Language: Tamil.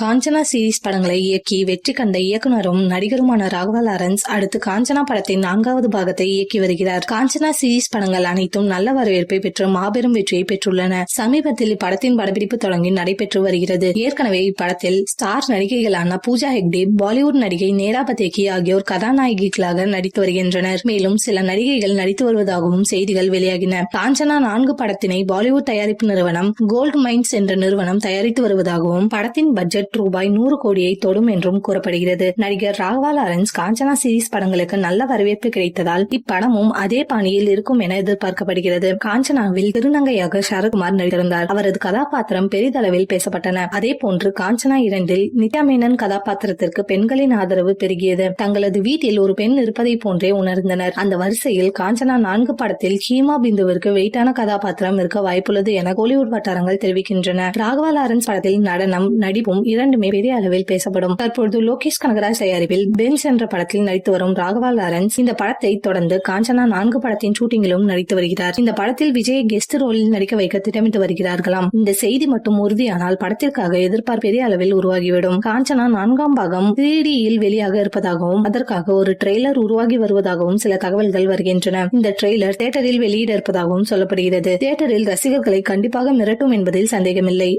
காஞ்சனா சீரிஸ் படங்களை இயக்கி வெற்றி கண்ட இயக்குனரும் நடிகருமான ராகவா லாரன்ஸ் அடுத்து காஞ்சனா படத்தின் நான்காவது பாகத்தை இயக்கி வருகிறார். காஞ்சனா சீரிஸ் படங்கள் அனைத்தும் நல்ல வரவேற்பை பெற்று மாபெரும் வெற்றியை பெற்றுள்ளன. சமீபத்தில் இப்படத்தின் படப்பிடிப்பு தொடங்கி நடைபெற்று வருகிறது. ஏற்கனவே இப்படத்தில் ஸ்டார் நடிகைகளான பூஜா ஹெக்டே பாலிவுட் நடிகை நேரா பதேகி ஆகியோர் கதாநாயகிகளாக நடித்து வருகின்றனர். மேலும் சில நடிகைகள் நடித்து வருவதாகவும் செய்திகள் வெளியாகின. காஞ்சனா நான்கு படத்தினை பாலிவுட் தயாரிப்பு நிறுவனம் கோல்ட் மைன்ஸ் என்ற நிறுவனம் தயாரித்து வருவதாகவும் படத்தின் பட்ஜெட் பட்ஜெட் ரூபாய் நூறு கோடியை தொடும் என்றும் கூறப்படுகிறது. நடிகர் ராகவா லாரன்ஸ் காஞ்சனா சீரிஸ் படங்களுக்கு நல்ல வரவேற்பு கிடைத்ததால் இப்படமும் அதே பாணியில் இருக்கும் என எதிர்பார்க்கப்படுகிறது. காஞ்சனாவில் திருநங்கையாக சரத்குமார் நடித்திருந்தார். அவரது கதாபாத்திரம் பெரிதளவில் பேசப்பட்டன. அதே போன்று காஞ்சனா இரண்டில் நித்யா மேனன் கதாபாத்திரத்திற்கு பெண்களின் ஆதரவு பெருகியது. தங்களது வீட்டில் ஒரு பெண் இருப்பதை போன்றே உணர்ந்தனர். அந்த வரிசையில் காஞ்சனா நான்கு படத்தில் ஹீமா பிந்துவிற்கு வெயிட்டான கதாபாத்திரம் இருக்க வாய்ப்புள்ளது என கோலிவுட் வட்டாரங்கள் தெரிவிக்கின்றன. ராகவா லாரன்ஸ் படத்தில் நடனம் நடிப்பும் இரண்டுமே பெரிய அளவில் பேசப்படும். தற்பொழுது லோகேஷ் கனகராஜ் தயாரிப்பில் பென்ஸ் என்ற படத்தில் நடித்து வரும் ராகவா லாரன்ஸ் இந்த படத்தை தொடர்ந்து காஞ்சனா நான்கு படத்தின் ஷூட்டிங்கிலும் நடித்து வருகிறார். இந்த படத்தில் விஜய் கெஸ்ட் ரோலில் நடிக்க வைக்க திட்டமிட்டு வருகிறார்களாம். இந்த செய்தி மட்டும் உறுதியானால் படத்திற்காக எதிர்பார்ப்பு பெரிய அளவில் உருவாகிவிடும். காஞ்சனா நான்காம் பாகம் த்ரீடியில் யில் வெளியாக இருப்பதாகவும் அதற்காக ஒரு ட்ரெய்லர் உருவாகி வருவதாகவும் சில தகவல்கள் வருகின்றன. இந்த ட்ரெய்லர் தியேட்டரில் வெளியிட இருப்பதாகவும் சொல்லப்படுகிறது. தியேட்டரில் ரசிகர்களை கண்டிப்பாக மிரட்டும் என்பதில் சந்தேகமில்லை.